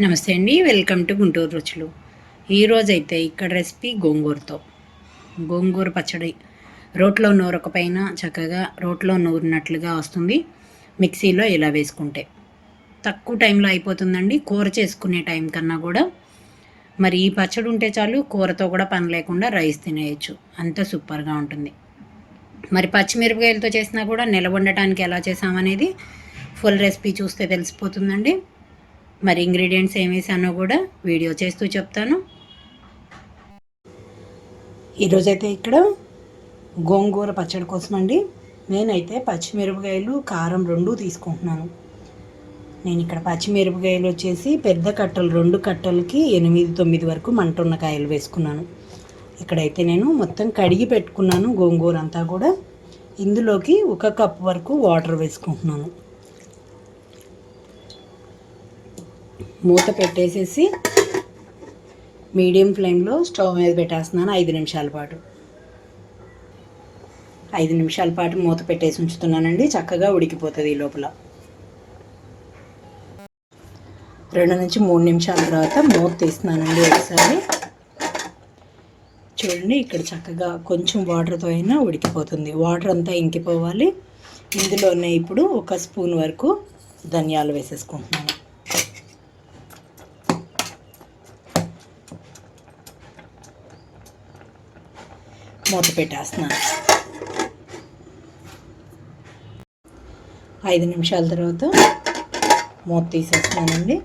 నమస్తే అండి welcome to Guntur రుచులు. ఈరోజైతే ఇక్కడ రెసిపీ గోంగూరతో. గోంగూర పచ్చడి. రోట్లో నూరకపోయినా చక్కగా రోట్లో నూరినట్లుగా వస్తుంది. మిక్సీలో ఇలా వేసుకుంటే. తక్కువ టైంలో అయిపోతుందండి కూర చేసుకునే టైం కన్నా కూడా. మరి ఈ పచ్చడి ఉంటే చాలు కూరతో కూడా పని లేకుండా రైస్ తినేయచ్చు. అంత సూపర్గా ఉంటుంది. మరి పచ్చిమిరపకాయలతో చేసినా కూడా నిలబడటానికి ఎలా చేసామనేది ఫుల్ రెసిపీ చూస్తే తెలిసిపోతుందండి. మరి ఇంగ్రీడియంట్స్ ఏం వేసానో కూడా వీడియో చేస్తూ చెప్తాను. ఈరోజైతే ఇక్కడ గోంగూర పచ్చడి కోసం అండి. నేనైతే పచ్చిమిరపకాయలు కారం రెండు తీసుకుంటున్నాను. నేను ఇక్కడ పచ్చిమిరపకాయలు వచ్చేసి పెద్ద కట్టలు రెండు కట్టలకి ఎనిమిది తొమ్మిది వరకు మంట ఉన్న కాయలు వేసుకున్నాను. ఇక్కడైతే నేను మొత్తం కడిగి పెట్టుకున్నాను గోంగూర అంతా కూడా. ఇందులోకి ఒక కప్ వరకు వాటర్ వేసుకుంటున్నాను. మూత పెట్టేసేసి మీడియం ఫ్లేమ్లో స్టవ్ మీద పెట్టేస్తున్నాను ఐదు నిమిషాల పాటు. ఐదు నిమిషాల పాటు మూత పెట్టేసి ఉంచుతున్నానండి. చక్కగా ఉడికిపోతుంది ఈ లోపల. రెండు నుంచి మూడు నిమిషాల తర్వాత మూత తీస్తున్నానండి ఒకసారి. చూడండి ఇక్కడ చక్కగా కొంచెం వాటర్తో అయినా ఉడికిపోతుంది. వాటర్ అంతా ఇంకిపోవాలి. ఇందులోనే ఇప్పుడు ఒక స్పూన్ వరకు ధనియాలు వేసేసుకుంటున్నాను. మూత పెట్టేస్తున్నాను. ఐదు నిమిషాల తర్వాత మూత తీసేస్తున్నానండి.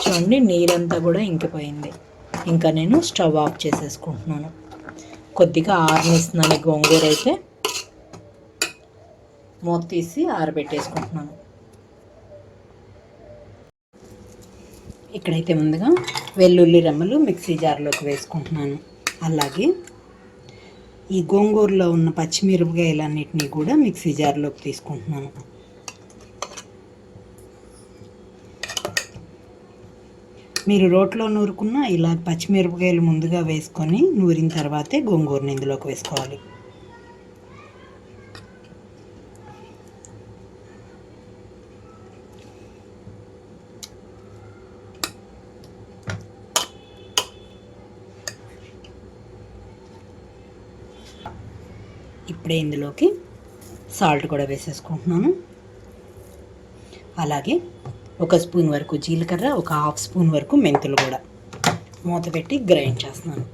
చూడండి నీరంతా కూడా ఇంకిపోయింది. ఇంకా నేను స్టవ్ ఆఫ్ చేసేసుకుంటున్నాను. కొద్దిగా ఆరనిస్తున్నాను గోంగూర అయితే. మూత తీసి ఆరబెట్టేసుకుంటున్నాను. ఇక్కడైతే ముందుగా వెల్లుల్లి రెమ్మలు మిక్సీ జార్లోకి వేసుకుంటున్నాను. అలాగే ఈ గోంగూరలో ఉన్న పచ్చిమిరపకాయలన్నిటినీ కూడా మిక్సీ జార్లోకి తీసుకుంటున్నాను. మీరు రోట్లో నూరుకున్న ఇలా పచ్చిమిరపకాయలు ముందుగా వేసుకొని నూరిన తర్వాతే గోంగూరని ఇందులోకి వేసుకోవాలి. ఇప్పుడే ఇందులోకి సాల్ట్ కూడా వేసేసుకుంటున్నాను. అలాగే ఒక స్పూన్ వరకు జీలకర్ర ఒక హాఫ్ స్పూన్ వరకు మెంతులు కూడా మూత పెట్టి గ్రైండ్ చేస్తున్నాను.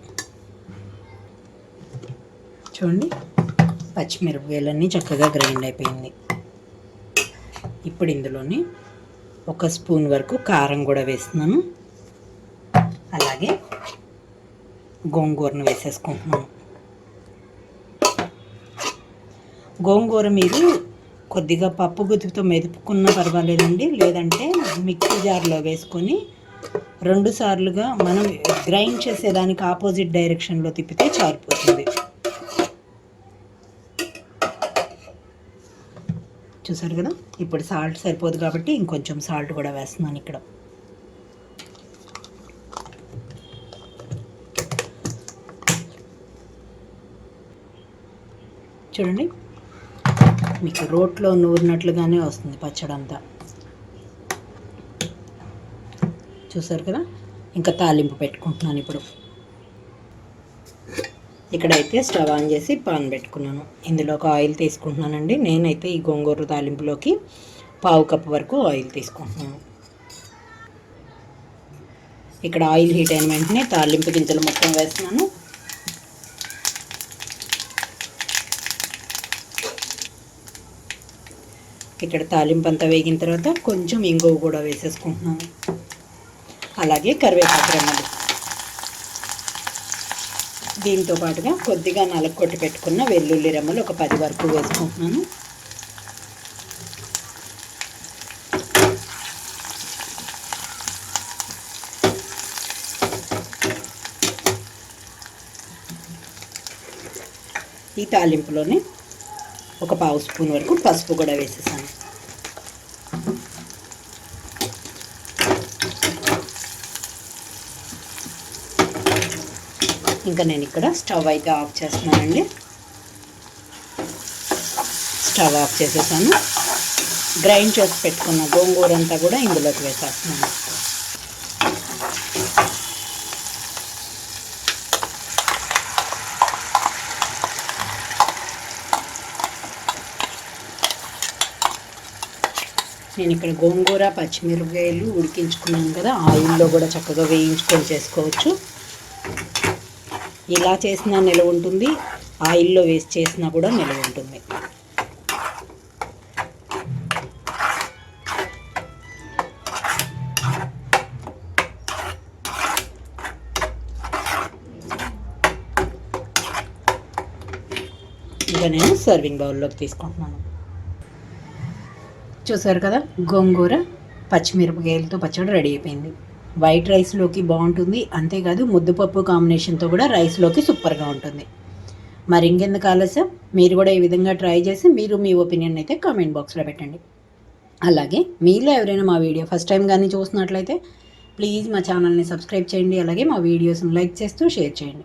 చూడండి పచ్చిమిరపకాయలన్నీ చక్కగా గ్రైండ్ అయిపోయింది. ఇప్పుడు ఇందులోని ఒక స్పూన్ వరకు కారం కూడా వేస్తున్నాను. అలాగే గోంగూరను వేసేసుకుంటున్నాను. గోంగూర మీరు కొద్దిగా పప్పు గుత్తితో మెదుపుకున్నా పర్వాలేదండి. లేదంటే మిక్సీ జార్లో వేసుకొని రెండు సార్లుగా మనం గ్రైండ్ చేసేదానికి ఆపోజిట్ డైరెక్షన్లో తిప్పితే చారిపోతుంది. చూసారు కదా? ఇప్పుడు సాల్ట్ సరిపోదు కాబట్టి ఇంకొంచెం సాల్ట్ కూడా వేస్తున్నాను ఇక్కడ. చూడండి మీకు రోట్లో నూరినట్లుగానే వస్తుంది పచ్చడంతా. చూసారు కదా? ఇంకా తాలింపు పెట్టుకుంటున్నాను ఇప్పుడు. ఇక్కడైతే స్టవ్ ఆన్ చేసి పాన్ పెట్టుకున్నాను. ఇందులో ఒక ఆయిల్ తీసుకుంటున్నానండి. నేనైతే ఈ గోంగూర తాలింపులోకి పావు కప్పు వరకు ఆయిల్ తీసుకుంటున్నాను. ఇక్కడ ఆయిల్ హీట్ అయిన వెంటనే తాలింపు గింజలు మొత్తం వేస్తున్నాను. ఇక్కడ తాలింపు అంతా వేగిన తర్వాత కొంచెం ఇంగువ కూడా వేసేసుకుంటున్నాను. అలాగే కరివేపాకు రెమ్మలు. దీంతో పాటుగా కొద్దిగా నలగొట్టి పెట్టుకున్న వెల్లుల్లి రెమ్మలు ఒక పది వరకు వేసుకుంటున్నాను. ఈ తాలింపులోనే ఒక పావు స్పూన్ వరకు పసుపు కూడా వేసేసాను. ఇంకా నేను ఇక్కడ స్టవ్ అయితే ఆఫ్ చేస్తున్నానండి. స్టవ్ ఆఫ్ చేసేసాను. గ్రైండ్ చేసి పెట్టుకున్న గోంగూర అంతా కూడా ఇందులోకి వేసేస్తున్నాను. నేను ఇక్కడ గోంగూర పచ్చిమిరపకాయలు ఉడికించుకున్నాను కదా ఆయిల్లో కూడా చక్కగా వేయించుకొని చేసుకోవచ్చు. ఇలా చేసినా నిలవ ఉంటుంది ఆయిల్లో వేసి చేసినా కూడా నిలవ ఉంటుంది. ఇంకా నేను సర్వింగ్ బౌల్లోకి తీసుకుంటున్నాను. చూసారు కదా? గోంగూర పచ్చిమిరపకాయలతో పచ్చడి రెడీ అయిపోయింది. వైట్ రైస్లోకి బాగుంటుంది. అంతేకాదు ముద్దపప్పు కాంబినేషన్తో కూడా రైస్లోకి సూపర్గా ఉంటుంది. మరి ఇంకెందుకు ఆలస్యం? మీరు కూడా ఈ విధంగా ట్రై చేసి మీరు మీ ఒపీనియన్ అయితే కామెంట్ బాక్స్లో పెట్టండి. అలాగే మీలో ఎవరైనా మా వీడియో ఫస్ట్ టైం కానీ చూసినట్లయితే ప్లీజ్ మా ఛానల్ని సబ్స్క్రైబ్ చేయండి. అలాగే మా వీడియోస్ని లైక్ చేస్తూ షేర్ చేయండి.